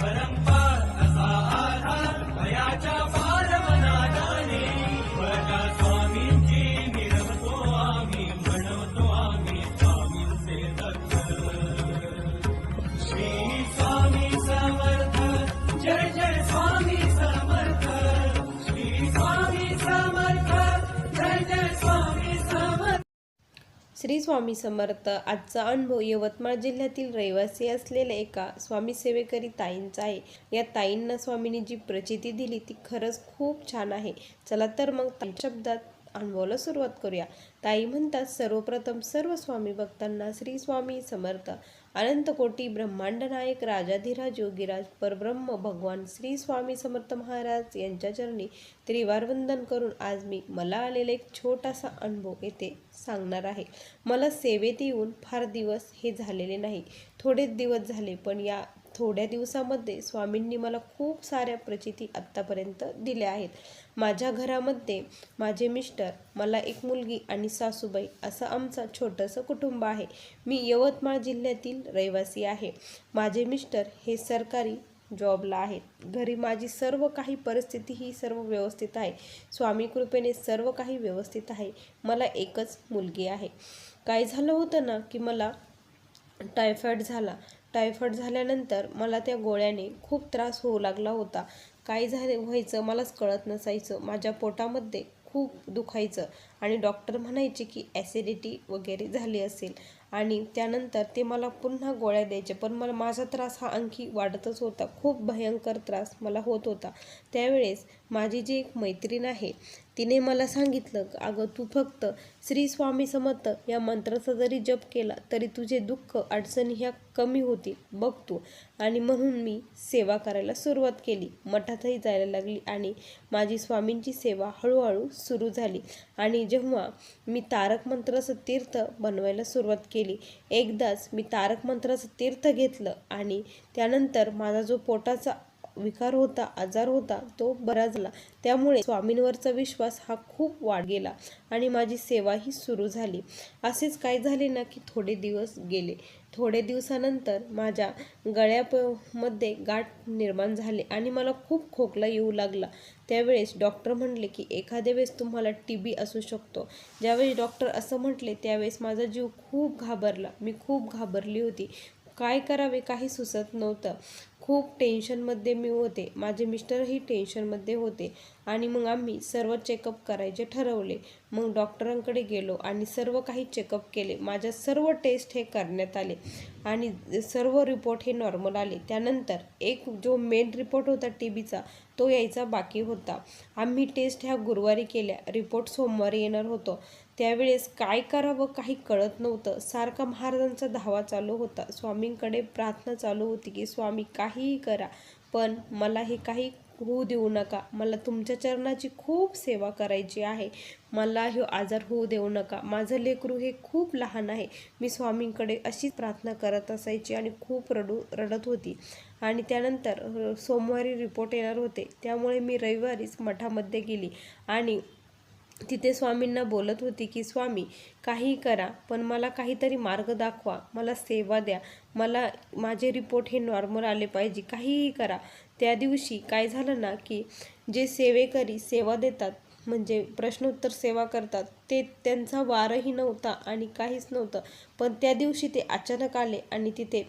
परंपार श्री स्वामी समर्थ. आजचा अनुभव यवतमाळ जिल्ह्यातील रहिवासी असलेल्या एका स्वामी सेवेकरी ताईंचा आहे. या ताईंना स्वामींनी जी प्रचिती दिली ती खरंच खूप छान आहे. चला तर मग ताईच्या शब्दात अनुभवाला सुरुवात करूया. ताई म्हणतात सर्वप्रथम सर्व स्वामी भक्तांना श्री स्वामी समर्थ. अनंतकोटी ब्रह्मांड नायक राजाधिराज योगीराज परब्रह्म भगवान श्री स्वामी समर्थ महाराज यांच्या चरणी त्रिवार वंदन करून आज मी मला आलेला एक छोटासा अनुभव येथे सांगणार आहे. मला सेवेत येऊन फार दिवस हे झालेले नाही. थोडेच दिवस झाले पण या थोड्या दिवसामध्ये स्वामींनी मला खूप साऱ्या प्रचिती आत्तापर्यंत दिल्या आहेत. माझ्या घरामध्ये माझे मिस्टर मला एक मुलगी आणि सासूबाई असं आमचं छोटंसं कुटुंब आहे. मी यवतमाळ जिल्ह्यातील रहिवासी आहे. माझे मिस्टर हे सरकारी जॉबला आहेत. घरी माझी सर्व काही परिस्थिती ही सर्व व्यवस्थित आहे. स्वामी कृपेने सर्व काही व्यवस्थित आहे. मला एकच मुलगी आहे. काय झालं होतं ना की मला टायफॉईड झाला. टायफॉईड झाल्यानंतर मला त्या गोळ्याने खूप त्रास होऊ लागला होता. काय झाले व्हायचं मलाच कळत नसायचं. माझ्या पोटामध्ये खूप दुखायचं आणि डॉक्टर म्हणायचे की ॲसिडिटी वगैरे झाली असेल. आणि त्यानंतर ते मला पुन्हा गोळ्या द्यायचे. पण मला माझा त्रास हा आणखी वाढतच होता. खूप भयंकर त्रास मला होत होता. त्यावेळेस माझी जी एक मैत्रीण आहे तिने मला सांगितलं अगं तू फक्त श्री स्वामी समर्थ या मंत्राचा जरी जप केला तरी तुझे दुःख अडचणी ह्या कमी होतील. बघ तू. आणि म्हणून मी सेवा करायला सुरुवात केली. मठातही जायला लागली आणि माझी स्वामींची सेवा हळूहळू सुरू झाली. आणि जेव्हा मी तारक मंत्राचं तीर्थ बनवायला सुरुवात केली एकदाच मी तारक मंत्राचं तीर्थ घेतलं आणि त्यानंतर माझा जो पोटाचा विकार होता आजार होता तो बरा झाला. त्यामुळे स्वामींवरचा विश्वास हा खूप वाढ गेला आणि माझी सेवाही सुरू झाली. असेच काय झाले ना की थोडे दिवस गेले. थोडे दिवसानंतर माझ्या गळ्यामध्ये गाठ निर्माण झाले आणि मला खूप खोकला येऊ लागला. त्यावेळेस डॉक्टर म्हणले की एखाद्या वेळेस तुम्हाला टी बी असू शकतो. ज्यावेळेस डॉक्टर असं म्हटले त्यावेळेस माझा जीव खूप घाबरला. मी खूप घाबरली होती. काय करावे? काही सुचत नव्हतं. खूप टेन्शनमध्ये मी होते. माझे मिस्टरही टेन्शनमध्ये होते. आणि मग आम्ही सर्व चेकअप करायचे ठरवले. मग डॉक्टरांकडे गेलो आणि सर्व काही चेकअप केले. माझ्या सर्व टेस्ट हे करण्यात आले. आणि सर्व रिपोर्ट हे नॉर्मल आले. त्यानंतर एक जो मेन रिपोर्ट होता टी बीचा तो यायचा बाकी होता. आम्ही टेस्ट ह्या गुरुवारी केल्या. रिपोर्ट सोमवारी येणार होतो. त्यावेळेस काय करावं काही कळत नव्हतं. सारखा महाराजांचा धावा चालू होता. स्वामींकडे प्रार्थना चालू होती की स्वामी काहीही करा पण मला हे काही होऊ देऊ नका. मला तुमच्या चरणाची खूप सेवा करायची आहे. मला हे आजार होऊ देऊ नका. माझं लेकरू हे खूप लहान आहे. मी स्वामींकडे अशीच प्रार्थना करत असायची आणि खूप रडू रडत होती. आणि त्यानंतर सोमवारी रिपोर्ट येणार होते. त्यामुळे मी रविवारीच मठामध्ये गेली आणि तिथे स्वामींना बोलत होती की स्वामी काही करा पण मला काहीतरी मार्ग दाखवा मला सेवा द्या मला माझे रिपोर्ट हे नॉर्मल आले पाहिजे काहीही करा. त्या दिवशी काय झालं ना की जे सेवेकरी सेवा देतात म्हणजे प्रश्नोत्तर सेवा करतात ते त्यांचा वारही नव्हता आणि काहीच नव्हतं. पण त्या दिवशी ते अचानक आले आणि तिथे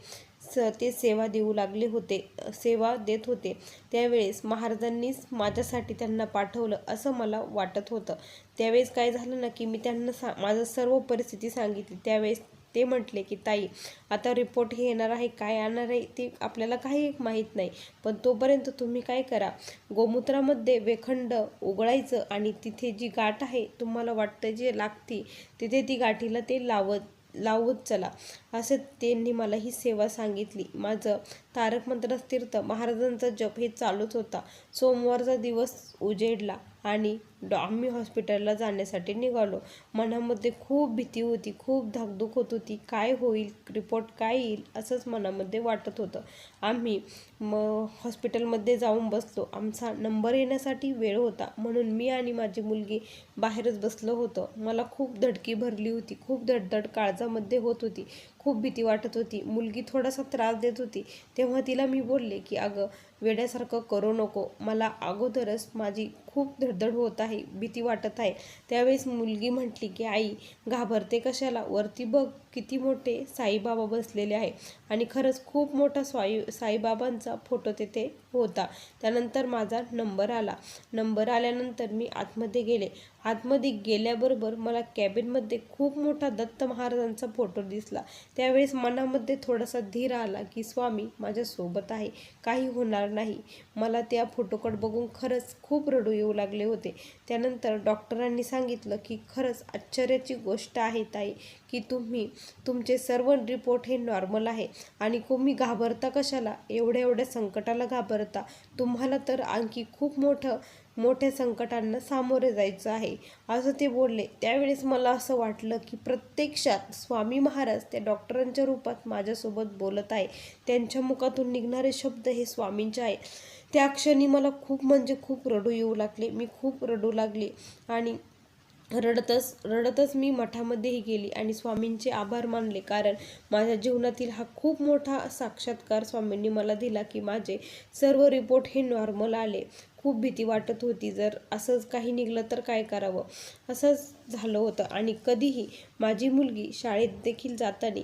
ते सेवा देऊ लागले होते सेवा देत होते. त्यावेळेस महाराजांनीच माझ्यासाठी त्यांना पाठवलं असं मला वाटत होतं. त्यावेळेस काय झालं ना की मी त्यांना सा माझं सर्व परिस्थिती सांगितली. त्यावेळेस ते म्हटले की ताई आता रिपोर्ट हे येणार आहे काय आणणार आहे ते आपल्याला काही माहीत नाही. पण तोपर्यंत तुम्ही काय करा गोमूत्रामध्ये वेखंड उघडायचं आणि तिथे जी गाठ आहे तुम्हाला वाटतं जे लागती तिथे ती गाठीला ते लावत लावत चला. असं त्यांनी मला ही सेवा सांगितली. माझं तारक मंत्र तीर्थ. महाराजांचा जप हे चालूच होता. सोमवारचा दिवस उजेडला आणि डॉ आम्ही हॉस्पिटलला जाण्यासाठी निघालो. मनामध्ये खूप भीती होती खूप धाकधूक होत होती. काय होईल? रिपोर्ट काय येईल? असंच मनामध्ये वाटत होतं. आम्ही मग हॉस्पिटलमध्ये जाऊन बसलो. आमचा नंबर येण्यासाठी वेळ होता. म्हणून मी आणि माझी मुलगी बाहेरच बसलो होतं. मला खूप धडकी भरली होती. खूप धडधड काळजामध्ये होत होती. खूप भीती वाटत होती. मुलगी थोडासा त्रास देत होती. तेव्हा तिला मी बोलले की अगं वेड्यासारखं करू नको. मला अगोदरच माझी खूप धडधड होत आहे. भीती वाटत आहे. त्यावेळेस मुलगी म्हटली की आई घाबरते कशाला? वरती बघ किती मोठे साईबाबा बसलेले आहे आणि खरंच खूप मोठा स्वाई साईबाबांचा फोटो तिथे होता. त्यानंतर माझा नंबर आला. नंबर आल्यानंतर मी आतमध्ये गेले. आतमध्ये गेल्याबरोबर मला कॅबिनमध्ये खूप मोठा दत्त महाराजांचा फोटो दिसला. त्यावेळेस मनामध्ये थोडासा धीर आला की स्वामी माझ्यासोबत आहे. काही होणार नाही. मला त्या फोटोकडे बघून खरंच खूप रडू येऊ लागले होते. त्यानंतर डॉक्टरांनी सांगितलं की खरंच आश्चर्याची गोष्ट आहे ताई की तुम्ही तुमचे सर्व रिपोर्ट हे नॉर्मल आहे आणि तुम्ही घाबरता कशाला? एवढ्या एवढ्या संकटाला घाबरता. तुम्हाला तर आणखी खूप मोठं मोठ्या संकटांना सामोरे जायचं आहे. असं ते बोलले. त्यावेळेस मला असं वाटलं की प्रत्यक्षात स्वामी महाराज त्या डॉक्टरांच्या रूपात माझ्यासोबत बोलत आहे. त्यांच्या मुखातून निघणारे शब्द हे स्वामींचे आहे त्या क्षणी मला खूप म्हणजे खूप रडू येऊ लागले. मी खूप रडू लागले आणि रडतच रडतच मी मठामध्येही गेली आणि स्वामींचे आभार मानले. कारण माझ्या जीवनातील हा खूप मोठा साक्षात्कार स्वामींनी मला दिला की माझे सर्व रिपोर्ट हे नॉर्मल आले. खूप भीती वाटत होती. जर असंच काही निघलं तर काय करावं? असंच झालं होतं. आणि कधीही माझी मुलगी शाळेत देखील जाताना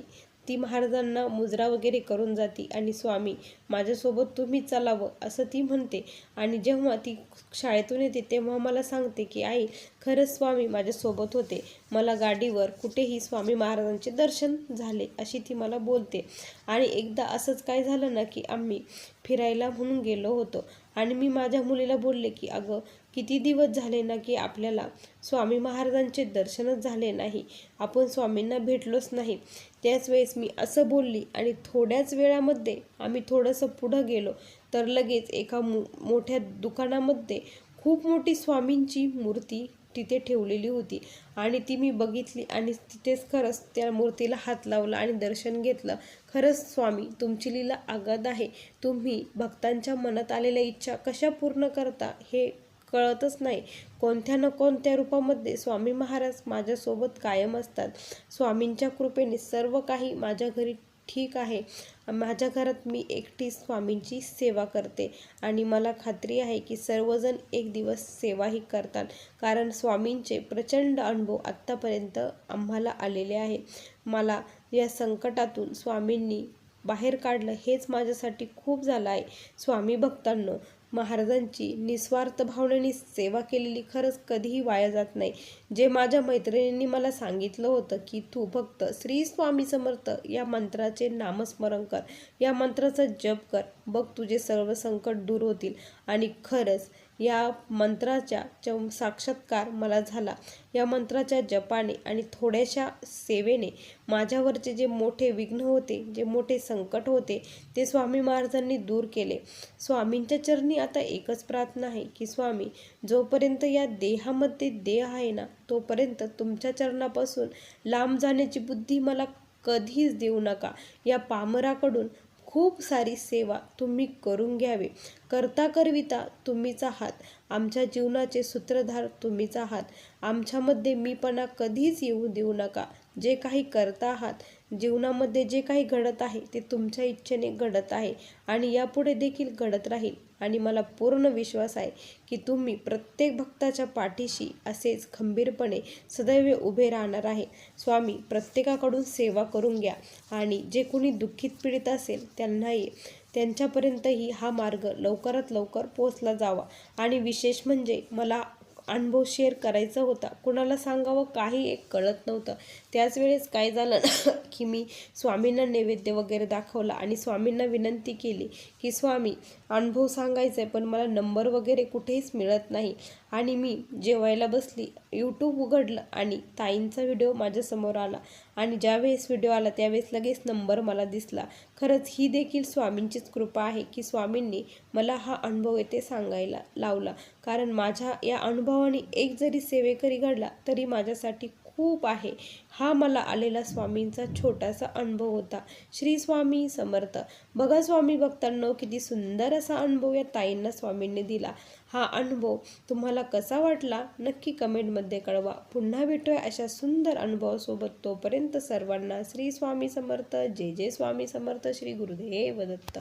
ती महाराजांना मुजरा वगैरे करून जाती आणि स्वामी माझ्यासोबत तुम्ही चालावं असं ती म्हणते. आणि जेव्हा ती शाळेतून येते तेव्हा मला सांगते की आई खरंच स्वामी माझ्यासोबत होते. मला गाडीवर कुठेही स्वामी महाराजांचे दर्शन झाले अशी ती मला बोलते. आणि एकदा असंच काय झालं ना की आम्ही फिरायला म्हणून गेलो होतो. आणि मी माझ्या मुलीला बोलले की अगं किती दिवस झाले ना की आपल्याला स्वामी महाराजांचे दर्शनच झाले नाही. आपण स्वामींना भेटलोच नाही. त्याच वेळेस मी असं बोलली आणि थोड्याच वेळामध्ये आम्ही थोडंसं पुढं गेलो. तर लगेच एका मो मोठ्या दुकानामध्ये खूप मोठी स्वामींची मूर्ती तिथे ठेवलेली होती. आणि ती मी बघितली आणि तिथेच खरंच त्या मूर्तीला हात लावला आणि दर्शन घेतलं. खरंच स्वामी तुमची लीला आगद आहे. तुम्ही भक्तांच्या मनात आलेल्या इच्छा कशा पूर्ण करता हे कळतच नाही. कोणत्या न कोणत्या रूपामध्ये स्वामी महाराज माझ्यासोबत कायम असतात. स्वामींच्या कृपेने सर्व काही माझ्या घरी ठीक आहे. माझ्या घरात मी एकटी स्वामींची सेवा करते आणि मला खात्री आहे की सर्वजण एक दिवस सेवाही करतात. कारण स्वामींचे प्रचंड अनुभव आत्तापर्यंत आम्हाला आलेले आहे मला या संकटातून स्वामींनी बाहेर काढलं हेच माझ्यासाठी खूप झालं आहे. स्वामी भक्तांनो महाराजांची निस्वार्थ भावनेने सेवा केलेली खरंच कधीही वाया जात नाही. जे माझ्या मैत्रिणींनी मला सांगितलं होतं की तू फक्त श्री स्वामी समर्थ या मंत्राचे नामस्मरण कर या मंत्राचा जप कर. बघ तुझे सर्व संकट दूर होतील आणि खरंच या मंत्राच्या च साक्षात्कार मला झाला. या मंत्राच्या जपाने आणि थोड्याशा सेवेने माझ्यावरचे जे मोठे विघ्न होते जे मोठे संकट होते ते स्वामी महाराजांनी दूर केले. स्वामींच्या चरणी आता एकच प्रार्थना आहे की स्वामी जोपर्यंत या देहामध्ये देह आहे ना तोपर्यंत तुमच्या चरणापासून लांब जाण्याची बुद्धी मला कधीच देऊ नका. या पामराकडून खूप सारी सेवा तुम्ही करून घ्यावे. करता करविता तुम्हीच आहात आमच्या जीवनाचे सूत्रधार तुम्हीच आहात आमच्यामध्ये मीपणा कधीच येऊ देऊ नका. जे काही करता आहात जीवनामध्ये जे काही घडत आहे ते तुमच्या इच्छेने घडत आहे आणि यापुढे देखील घडत राहील. आणि मला पूर्ण विश्वास आहे की तुम्ही प्रत्येक भक्ताच्या पाठीशी असेच खंबीरपणे सदैव उभे राहणार आहे. स्वामी प्रत्येकाकडून सेवा करून घ्या आणि जे कोणी दुःखित पीडित असेल त्यांनाही त्यांच्यापर्यंतही हा मार्ग लवकरात लवकर पोचला जावा. आणि विशेष म्हणजे मला अनुभव शेअर करायचा होता. कुणाला सांगावं काही एक कळत नव्हतं. त्याच वेळेस काय झालं की मी स्वामींना नैवेद्य वगैरे दाखवला आणि स्वामींना विनंती केली की स्वामी अनुभव सांगायचा आहे पण मला नंबर वगैरे कुठेच मिळत नाही. आणि मी जेवायला बसली. यूट्यूब उघडलं आणि ताईंचा व्हिडिओ माझ्यासमोर आला. आणि ज्यावेळेस व्हिडिओ आला त्यावेळेस लगेच नंबर मला दिसला. खरंच ही देखील स्वामींचीच कृपा आहे की स्वामींनी मला हा अनुभव येथे सांगायला लावला. कारण माझ्या या अनुभवाने एक जरी सेवेकरी घडला तरी माझ्यासाठी खूप आहे. हा मला आलेला स्वामींचा छोटासा अनुभव होता. श्री स्वामी समर्थ. बघा स्वामी भक्तांनो किती सुंदर असा अनुभव या ताईंना स्वामींनी दिला. हा अनुभव तुम्हाला कसा वाटला? नक्की कमेंटमध्ये कळवा. पुन्हा भेटूया अशा सुंदर अनुभवासोबत. तोपर्यंत सर्वांना श्री स्वामी समर्थ. जय जय स्वामी समर्थ. श्री गुरुदेव दत्त.